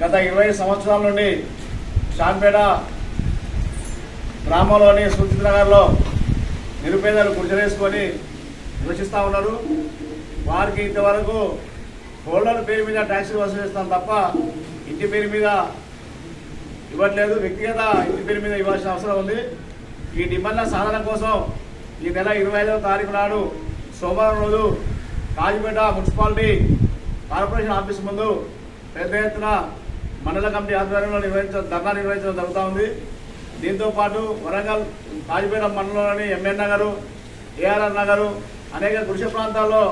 గత ఇరవై సంవత్సరాల నుండి షాన్పేట గ్రామంలోని సూచిత నగర్లో నిరుపేదలు గుర్జరేసుకొని నివసిస్తూ ఉన్నారు. వారికి ఇంతవరకు హోల్డర్ పేరు మీద ట్యాక్సీలు వసూలు చేస్తాం తప్ప ఇంటి పేరు మీద ఇవ్వట్లేదు. వ్యక్తిగత ఇంటి పేరు మీద ఇవ్వాల్సిన అవసరం ఉంది. ఈ డిమాండ్ల సాధన కోసం ఈ నెల ఇరవై ఐదవ తారీఖు నాడు సోమవారం రోజు కాజిపేట మున్సిపాలిటీ కార్పొరేషన్ ఆఫీస్ ముందు పెద్ద ఎత్తున మండల కమిటీ ఆధ్వర్యంలో నిర్వహించడం ధర్నా నిర్వహించడం జరుగుతూ ఉంది. దీంతో పాటు వరంగల్ కాజీపేట మండలంలోని ఎంఎన్ నగరు ఏఆర్ఆర్ నగరు అనేక కృషి ప్రాంతాల్లో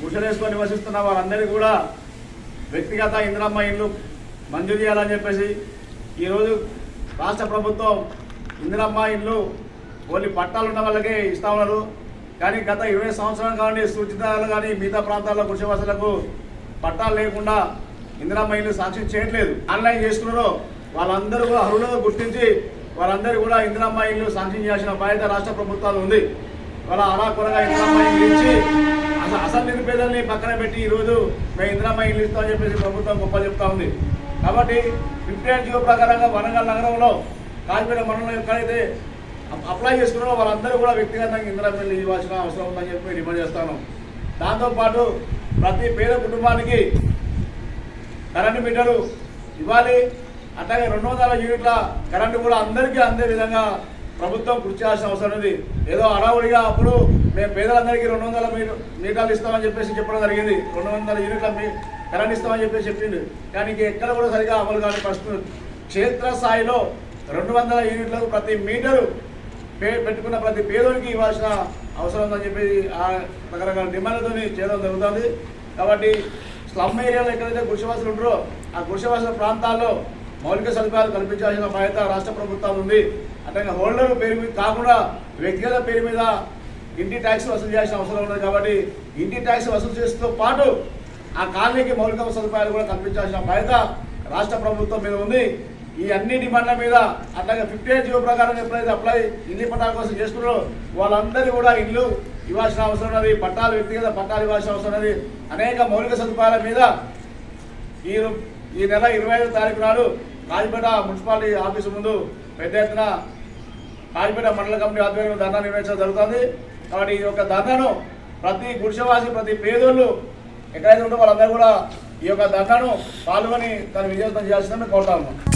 గుడిసెలేసుకొని నివసిస్తున్న వారందరికీ కూడా వ్యక్తిగత ఇందిరమ్మ ఇల్లు మంజూరు చేయాలని చెప్పేసి ఈరోజు రాష్ట్ర ప్రభుత్వం ఇందిరమ్మ ఇల్లు ఓన్లీ పట్టాలు ఉన్న వాళ్ళకే ఇస్తా ఉన్నారు. కానీ గత ఇరవై సంవత్సరాలు కానీ సూచితాలు కానీ మిగతా ప్రాంతాల్లో కృషి వసలకు పట్టాలు లేకుండా ఇందిరమ్మ ఇల్లు సాక్షి చేయట్లేదు. ఆన్లైన్ చేసుకున్నారో వాళ్ళందరూ కూడా అర్హులుగా గుర్తించి వారందరూ కూడా ఇందిరమ్మ ఇల్లు శాంక్షన్ చేయాల్సిన బాధ్యత రాష్ట్ర ప్రభుత్వాలు ఉంది. వాళ్ళ అలా కొరగా ఇందిరమ్మ ఇల్లు ఇచ్చి అసలు అసలు నిరుపేదల్ని పక్కన పెట్టి ఈరోజు మేము ఇందిరమ్మ ఇల్లు ఇస్తామని చెప్పేసి ప్రభుత్వం గొప్ప చెప్తా ఉంది. కాబట్టి ఫిఫ్టీ ఎయిట్ జీవో ప్రకారంగా వరంగల్ నగరంలో కాజపేట మండలం ఎక్కడైతే అప్లై చేసుకున్నారో వాళ్ళందరూ కూడా వ్యక్తిగతంగా ఇందిరమ్మ ఇల్లు ఇవ్వాల్సిన అవసరం ఉందని చెప్పి డిమాండ్ చేస్తాను. దాంతోపాటు ప్రతి పేద కుటుంబానికి కరెంటు మీటరు. ఇవ్వాలి. అట్లాగే రెండు వందల యూనిట్ల కరెంటు కూడా అందరికీ అందే విధంగా ప్రభుత్వం కృషి చేయాల్సిన అవసరం ఉంది. ఏదో అడావుడిగా అప్పుడు మేము పేదలందరికీ రెండు వందల మీటర్లు ఇస్తామని చెప్పేసి చెప్పడం జరిగింది. రెండు వందల యూనిట్ల మీ కరెంట్ ఇస్తామని చెప్పేసి చెప్పింది కానీ ఎక్కడ కూడా సరిగా అమలు కాని పరిస్థితి క్షేత్రస్థాయిలో రెండు వందల యూనిట్లకు ప్రతి మీటరు పే పెట్టుకున్న ప్రతి పేదోనికి ఇవ్వాల్సిన అవసరం ఉందని చెప్పి ఆ రకరకాల డిమాండ్లతో చేయడం జరుగుతుంది. కాబట్టి స్లమ్ ఏరియాలో ఎక్కడైతే గుడిసెవాసులు ఉంటారో ఆ గుడిసెవాసుల ప్రాంతాల్లో మౌలిక సదుపాయాలు కల్పించాల్సిన బాధ్యత రాష్ట్ర ప్రభుత్వం ఉంది. అట్లాగే హోల్డర్ పేరు మీద కాకుండా వ్యక్తిగత పేరు మీద ఇంటి ట్యాక్స్ వసూలు చేయాల్సిన అవసరం ఉన్నది కాబట్టి ఇంటి ట్యాక్స్ వసూలు చేస్తూ పాటు ఆ కాలనీకి మౌలిక సదుపాయాలు కూడా కల్పించాల్సిన బాధ్యత రాష్ట్ర ప్రభుత్వం మీద ఉంది. ఈ అన్ని డిమాండ్ల మీద అట్లాగే ఫిఫ్టీ ఎయిట్ జీవో ప్రకారం ఎప్పుడైతే అప్లై ఇల్లు పట్టాల కోసం చేస్తున్నారో వాళ్ళందరూ కూడా ఇల్లు ఇవ్వాల్సిన అవసరం ఉన్నది పట్టాలు వ్యక్తిగత పట్టాలు ఇవ్వాల్సిన అవసరం ఉన్నది. అనేక మౌలిక సదుపాయాల మీద ఈ ఈ నెల ఇరవై ఐదు తారీఖు నాడు కాజిపేట మున్సిపాలిటీ ఆఫీసు ముందు పెద్ద ఎత్తున కాజిపేట మండల కమిటీ ఆధ్వర్యంలో ధర్నా నిర్వహించడం జరుగుతుంది. కాబట్టి ఈ యొక్క ధర్నాను ప్రతి గుడిసెవాసి ప్రతి పేదోళ్ళు ఎక్కడైతే ఉంటే వాళ్ళందరూ కూడా ఈ యొక్క ధర్నాను పాల్గొని తను విజయవంతం చేయాల్సిందని కోరుతా ఉన్నాం.